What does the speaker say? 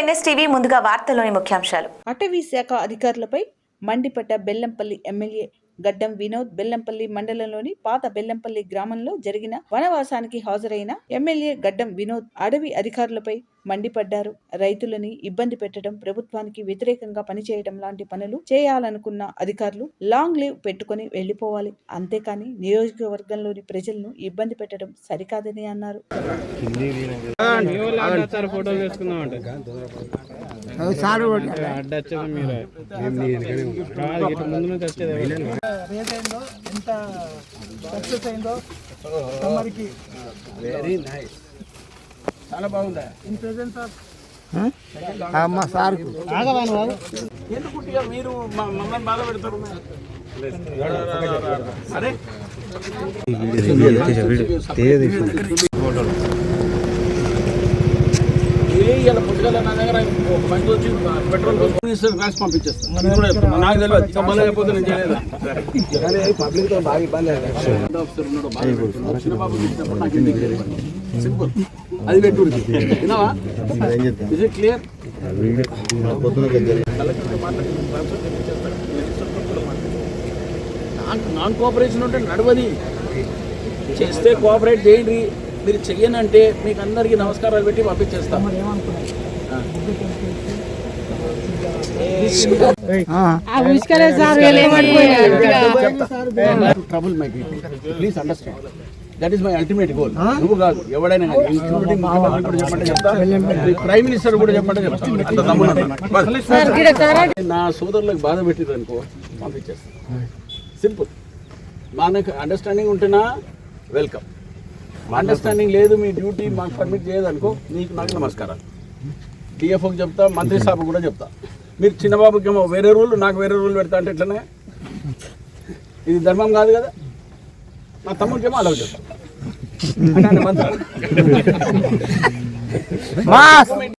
NSTV ముందుగా వార్తల్లోని ముఖ్యాంశాలు. అటవీ శాఖ అధికారులపై మండిపడ్డ బెల్లంపల్లి ఎమ్మెల్యే గడ్డం వినోద్ బెల్లంపల్లి మండలంలోని పాత బెల్లంపల్లి గ్రామంలో జరిగిన వనవాసానికి హాజరైన ఎమ్మెల్యే గడ్డం వినోద్ అడవి అధికారులపై మండిపడ్డారు. రైతులని ఇబ్బంది పెట్టడం ప్రభుత్వానికి వ్యతిరేకంగా పనిచేయడం లాంటి పనులు చేయాలనుకున్న అధికారులు లాంగ్ లీవ్ పెట్టుకుని వెళ్ళిపోవాలి అంతేకాని నియోజకవర్గంలోని ప్రజలను ఇబ్బంది పెట్టడం సరికాదని అన్నారు. మీ రేట్ అయిందో ఎంత సక్సెస్ అయిందో తమరికి వెరీ నైస్ చాలా బాగుందా? ఇన్ ప్రెసెన్స్ ఆఫ్ అమ్మ సార్ ఎందుకు ఇక మీరు మ- మమ్మల్ని బాధ పెడతారు? అరే. ఇలా పుట్టుకల నా దగ్గర ఒక మంచి వచ్చి పెట్రోల్ మినిస్టర్ రాసి పంపించేస్తాను ఇది కూడా చెప్తున్నా. నాకు తెలియదు ఇంకా మళ్ళీ అయిపోతే నేను చేయలేదు పబ్లిక్తో బాగా ఇబ్బంది ఆఫీసర్ ఉన్నాడు బాగా పెడుతున్నాడు. చిన్న బాబు ఇచ్చినప్పుడు నాకు ఎందుకు తెలియదు. సింపుల్ అది పెట్టు విన్నావా is it clear non cooperation ఉంటే నడవది చేస్తే కోఆపరేట్ చేయండి మీరు చెయ్యనంటే మీకు అందరికీ నమస్కారాలు పెట్టి పంపించేస్తాం. Trouble my please understand that is my ultimate goal నువ్వు కాదు ఎవడైనా ప్రైమ్ మినిస్టర్ కూడా చెప్పంటే చెప్తా. అంత దమ్మున. నా సోదరులకు బాధ పెట్టిరు అనుకో పంపించేస్తాను సింపుల్ మనకు అండర్స్టాండింగ్ ఉంటేనా? వెల్కమ్ అండర్స్టాండింగ్ లేదు మీ డ్యూటీ మాకు పర్మిట్ చేయదనుకో నీకు నాకు నమస్కారాలు. డిఎఫ్ఓకి చెప్తా మంత్రి సాబ్ కూడా చెప్తా. మీరు చిన్నబాబుకి ఏమో వేరే రూల్ నాకు వేరే రూల్ పెడతా అంటే ఎట్లనే? ఇది ధర్మం కాదు కదా? మా తమ్ముడికి ఏమో అలవ్ చెప్తా.